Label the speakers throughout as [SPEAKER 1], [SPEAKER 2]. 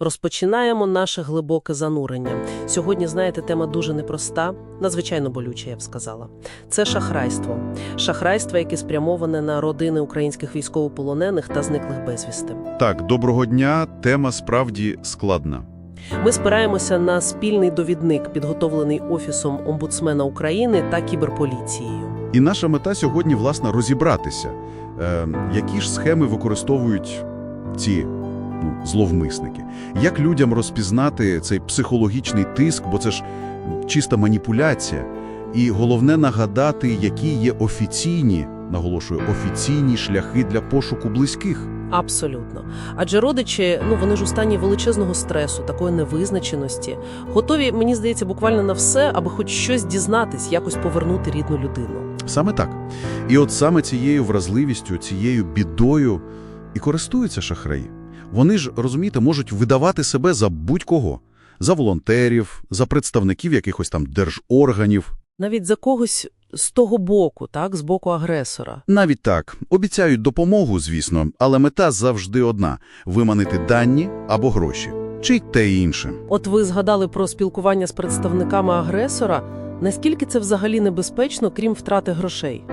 [SPEAKER 1] Розпочинаємо наше глибоке занурення. Сьогодні, знаєте, тема дуже непроста, надзвичайно болюча, я б сказала. Це шахрайство. Шахрайство, яке спрямоване на родини українських військовополонених та зниклих безвісти.
[SPEAKER 2] Так, доброго дня. Тема справді складна.
[SPEAKER 1] Ми спираємося на спільний довідник, підготовлений Офісом омбудсмена України та кіберполіцією.
[SPEAKER 2] І наша мета сьогодні, власне, розібратися, е, які ж схеми використовують ці ну, зловмисники. Як людям розпізнати цей психологічний тиск, бо це ж чиста маніпуляція. І головне нагадати, які є офіційні, наголошую, офіційні шляхи для пошуку близьких.
[SPEAKER 1] Абсолютно. Адже родичі, ну вони ж у стані величезного стресу, такої невизначеності, готові, мені здається, буквально на все, аби хоч щось дізнатись, якось повернути рідну людину.
[SPEAKER 2] Саме так. І от саме цією вразливістю, цією бідою і користуються шахраї. Вони ж, розумієте, можуть видавати себе за будь-кого. За волонтерів, за представників якихось там держорганів.
[SPEAKER 1] Навіть за когось з того боку, так, з боку агресора.
[SPEAKER 2] Навіть так. Обіцяють допомогу, звісно, але мета завжди одна – виманити дані або гроші. Чи й те і інше.
[SPEAKER 1] От ви згадали про спілкування з представниками агресора. Наскільки це взагалі небезпечно, крім втрати грошей?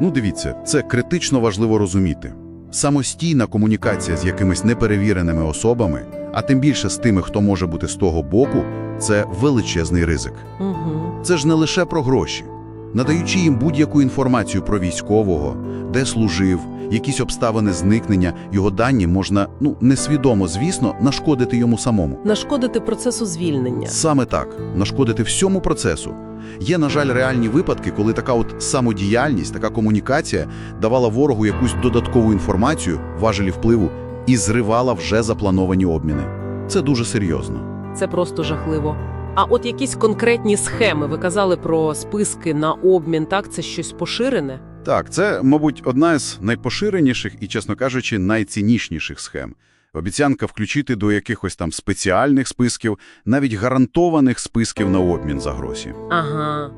[SPEAKER 2] Ну, дивіться, це критично важливо розуміти. Самостійна комунікація з якимись неперевіреними особами, а тим більше з тими, хто може бути з того боку, це величезний ризик.
[SPEAKER 1] Угу.
[SPEAKER 2] Це ж не лише про гроші. Надаючи їм будь-яку інформацію про військового, де служив, якісь обставини зникнення, його дані можна, ну, несвідомо, звісно, нашкодити йому самому.
[SPEAKER 1] Нашкодити процесу звільнення.
[SPEAKER 2] Саме так, нашкодити всьому процесу. Є, на жаль, реальні випадки, коли така от самодіяльність, така комунікація давала ворогу якусь додаткову інформацію, важелі впливу, і зривала вже заплановані обміни. Це дуже серйозно.
[SPEAKER 1] Це просто жахливо. А от якісь конкретні схеми, ви казали про списки на обмін, так, це щось поширене?
[SPEAKER 2] Так, це, мабуть, одна з найпоширеніших і, чесно кажучи, найціннішніших схем. Обіцянка включити до якихось там спеціальних списків, навіть гарантованих списків на обмін за гроші.
[SPEAKER 1] Ага.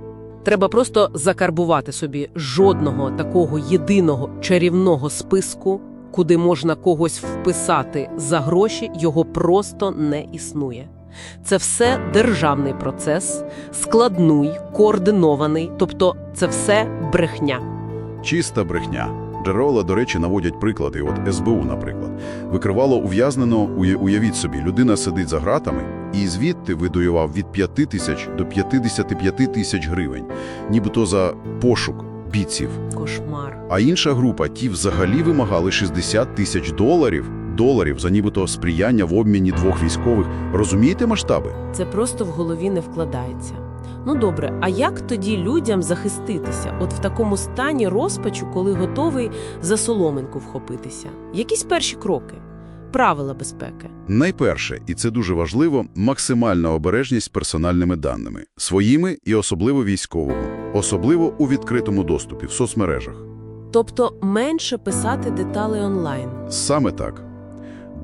[SPEAKER 1] Треба просто закарбувати собі жодного такого єдиного чарівного списку, куди можна когось вписати за гроші, його просто не існує. Це все державний процес, складний, координований, тобто це все брехня.
[SPEAKER 2] Чиста брехня. Джерола, до речі, наводять приклади. От СБУ, наприклад. Викривало ув'язнено, уявіть собі, людина сидить за ґратами і звідти видоював від 5 тисяч до 55 тисяч гривень, нібито за пошук бійців.
[SPEAKER 1] Кошмар.
[SPEAKER 2] А інша група, ті взагалі вимагали 60 тисяч доларів, доларів за нібито сприяння в обміні двох військових. Розумієте масштаби?
[SPEAKER 1] Це просто в голові не вкладається. Ну добре, а як тоді людям захиститися? От в такому стані розпачу, коли готовий за соломинку вхопитися? Якісь перші кроки, правила безпеки.
[SPEAKER 2] Найперше, і це дуже важливо, максимальна обережність з персональними даними, своїми і особливо військового, особливо у відкритому доступі в соцмережах.
[SPEAKER 1] Тобто менше писати деталі онлайн.
[SPEAKER 2] Саме так.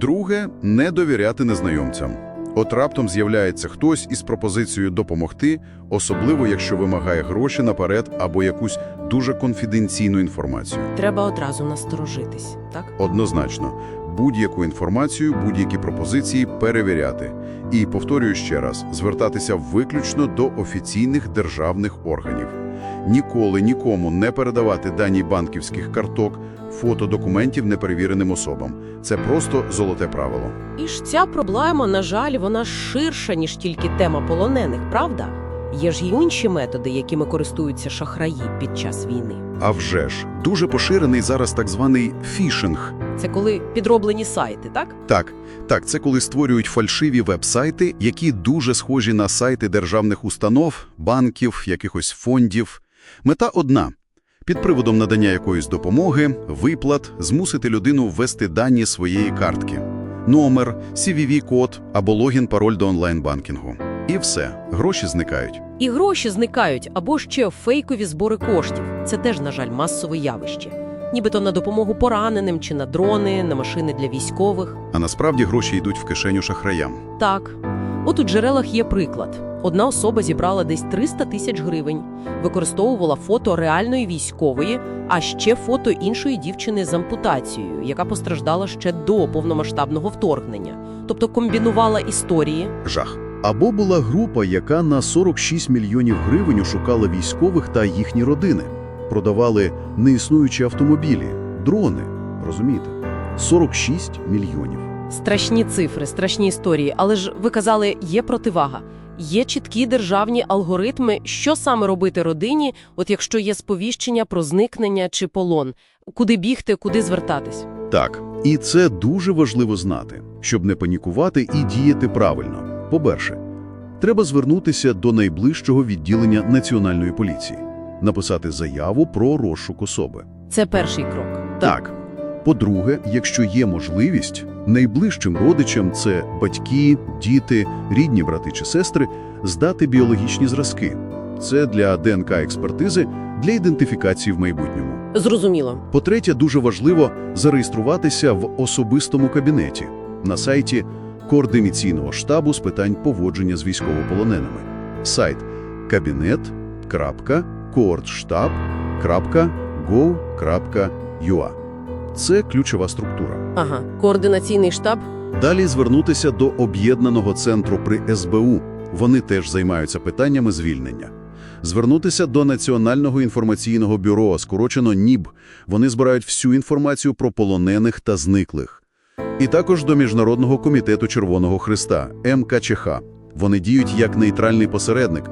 [SPEAKER 2] Друге – не довіряти незнайомцям. От раптом з'являється хтось із пропозицією допомогти, особливо якщо вимагає гроші наперед або якусь дуже конфіденційну інформацію.
[SPEAKER 1] Треба одразу насторожитись, так?
[SPEAKER 2] Однозначно, будь-яку інформацію, будь-які пропозиції перевіряти. І, повторюю ще раз, звертатися виключно до офіційних державних органів. Ніколи нікому не передавати дані банківських карток, фото документів неперевіреним особам. Це просто золоте правило.
[SPEAKER 1] І ж ця проблема, на жаль, вона ширша, ніж тільки тема полонених, правда? Є ж й інші методи, якими користуються шахраї під час війни.
[SPEAKER 2] А вже ж, дуже поширений зараз так званий фішинг.
[SPEAKER 1] Це коли підроблені сайти, так?
[SPEAKER 2] Так, так, це коли створюють фальшиві веб-сайти, які дуже схожі на сайти державних установ, банків, якихось фондів. Мета одна – під приводом надання якоїсь допомоги, виплат, змусити людину ввести дані своєї картки. Номер, CVV-код або логін-пароль до онлайн-банкінгу. І все, гроші зникають.
[SPEAKER 1] І гроші зникають або ще фейкові збори коштів. Це теж, на жаль, масове явище. Нібито на допомогу пораненим чи на дрони, на машини для військових.
[SPEAKER 2] А насправді гроші йдуть в кишеню шахраям.
[SPEAKER 1] Так, От у джерелах є приклад. Одна особа зібрала десь 300 тисяч гривень, використовувала фото реальної військової, а ще фото іншої дівчини з ампутацією, яка постраждала ще до повномасштабного вторгнення. Тобто комбінувала історії.
[SPEAKER 2] Жах. Або була група, яка на 46 мільйонів гривень ошукала військових та їхні родини. Продавали неіснуючі автомобілі, дрони. Розумієте? 46 мільйонів.
[SPEAKER 1] Страшні цифри, страшні історії. Але ж ви казали, є противага. Є чіткі державні алгоритми, що саме робити родині, от якщо є сповіщення про зникнення чи полон, куди бігти, куди звертатись.
[SPEAKER 2] Так, і це дуже важливо знати, щоб не панікувати і діяти правильно. По-перше, треба звернутися до найближчого відділення Національної поліції, написати заяву про розшук особи.
[SPEAKER 1] Це перший крок.
[SPEAKER 2] Так. По-друге, якщо є можливість, найближчим родичам – це батьки, діти, рідні брати чи сестри – здати біологічні зразки. Це для ДНК-експертизи, для ідентифікації в майбутньому.
[SPEAKER 1] Зрозуміло.
[SPEAKER 2] По-третє, дуже важливо зареєструватися в особистому кабінеті на сайті Координаційного штабу з питань поводження з військовополоненими. Сайт кабінет.картштаб.gov.ua. Це ключова структура.
[SPEAKER 1] Ага, координаційний штаб.
[SPEAKER 2] Далі звернутися до об'єднаного центру при СБУ. Вони теж займаються питаннями звільнення. Звернутися до Національного інформаційного бюро, скорочено НІБ. Вони збирають всю інформацію про полонених та зниклих. І також до Міжнародного комітету Червоного Христа, МКЧХ. Вони діють як нейтральний посередник.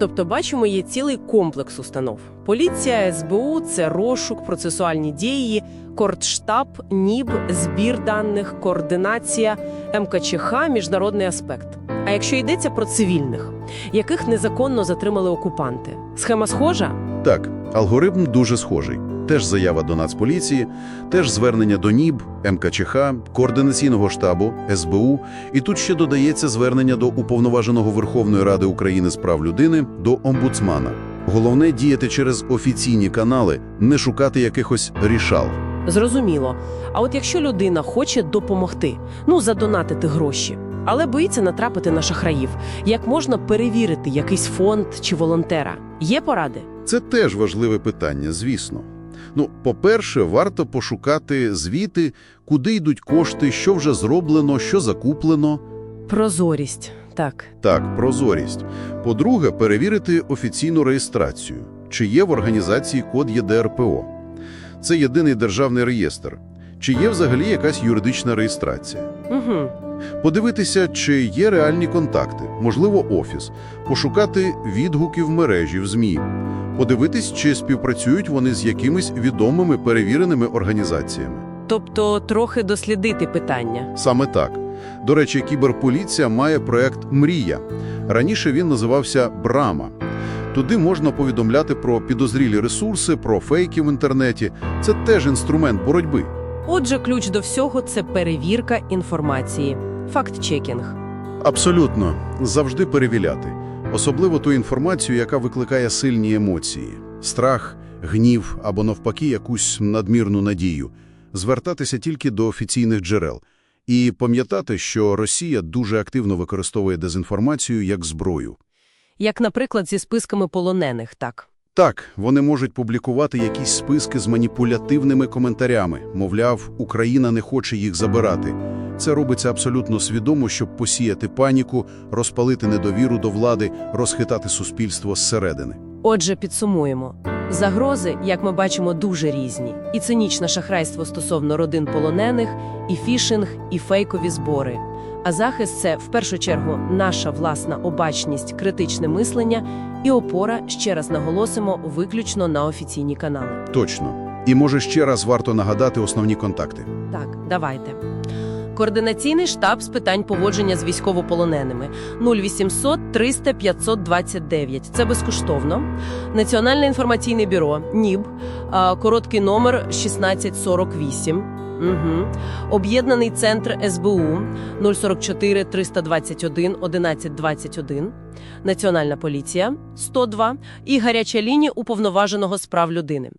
[SPEAKER 1] Тобто, бачимо, є цілий комплекс установ. Поліція, СБУ, це розшук, процесуальні дії, кордштаб, НІБ, збір даних, координація, МКЧХ, міжнародний аспект. А якщо йдеться про цивільних, яких незаконно затримали окупанти, схема схожа?
[SPEAKER 2] Так, алгоритм дуже схожий. Теж заява до Нацполіції, теж звернення до НІБ, МКЧХ, Координаційного штабу, СБУ, і тут ще додається звернення до Уповноваженого Верховної Ради України з прав людини, до омбудсмана. Головне – діяти через офіційні канали, не шукати якихось рішал.
[SPEAKER 1] Зрозуміло. А от якщо людина хоче допомогти, ну задонатити гроші, але боїться натрапити на шахраїв, як можна перевірити якийсь фонд чи волонтера? Є поради?
[SPEAKER 2] Це теж важливе питання, звісно. Ну, по-перше, варто пошукати звіти, куди йдуть кошти, що вже зроблено, що закуплено.
[SPEAKER 1] Прозорість. Так.
[SPEAKER 2] Так, прозорість. По-друге, перевірити офіційну реєстрацію. Чи є в організації код ЄДРПО? Це єдиний державний реєстр. Чи є взагалі якась юридична реєстрація?
[SPEAKER 1] Угу.
[SPEAKER 2] Подивитися, чи є реальні контакти, можливо, офіс. Пошукати відгуки в мережі, в ЗМІ. Подивитись, чи співпрацюють вони з якимись відомими перевіреними організаціями.
[SPEAKER 1] Тобто трохи дослідити питання.
[SPEAKER 2] Саме так. До речі, кіберполіція має проект «Мрія». Раніше він називався «Брама». Туди можна повідомляти про підозрілі ресурси, про фейки в інтернеті. Це теж інструмент боротьби.
[SPEAKER 1] Отже, ключ до всього це перевірка інформації. Факт-чекінг.
[SPEAKER 2] Абсолютно. Завжди перевіряти. Особливо ту інформацію, яка викликає сильні емоції. Страх, гнів або, навпаки, якусь надмірну надію. Звертатися тільки до офіційних джерел. І пам'ятати, що Росія дуже активно використовує дезінформацію як зброю.
[SPEAKER 1] Як, наприклад, зі списками полонених, так.
[SPEAKER 2] Так, вони можуть публікувати якісь списки з маніпулятивними коментарями. Мовляв, Україна не хоче їх забирати. Це робиться абсолютно свідомо, щоб посіяти паніку, розпалити недовіру до влади, розхитати суспільство зсередини.
[SPEAKER 1] Отже, підсумуємо. Загрози, як ми бачимо, дуже різні. І цинічне шахрайство стосовно родин полонених, і фішинг, і фейкові збори. А захист це, в першу чергу, наша власна обачність, критичне мислення і опора, ще раз наголосимо, виключно на офіційні канали.
[SPEAKER 2] Точно. І може ще раз варто нагадати основні контакти.
[SPEAKER 1] Так, давайте. Координаційний штаб з питань поводження з військовополоненими 0800 300 529. Це безкоштовно. Національне інформаційне бюро НІБ, короткий номер 1648. Угу. Об'єднаний центр СБУ 044 321 1121. Національна поліція 102 і гаряча лінія уповноваженого з прав людини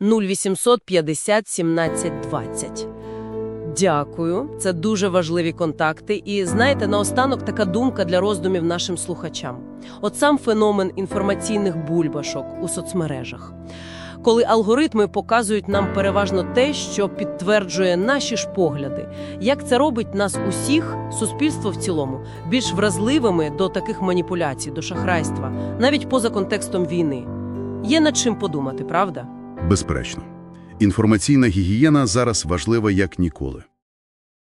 [SPEAKER 1] 0800 50 17 20. Дякую, це дуже важливі контакти. І знаєте, наостанок така думка для роздумів нашим слухачам. От сам феномен інформаційних бульбашок у соцмережах. Коли алгоритми показують нам переважно те, що підтверджує наші ж погляди, як це робить нас усіх, суспільство в цілому, більш вразливими до таких маніпуляцій, до шахрайства, навіть поза контекстом війни. Є над чим подумати, правда?
[SPEAKER 2] Безперечно. Інформаційна гігієна зараз важлива як ніколи.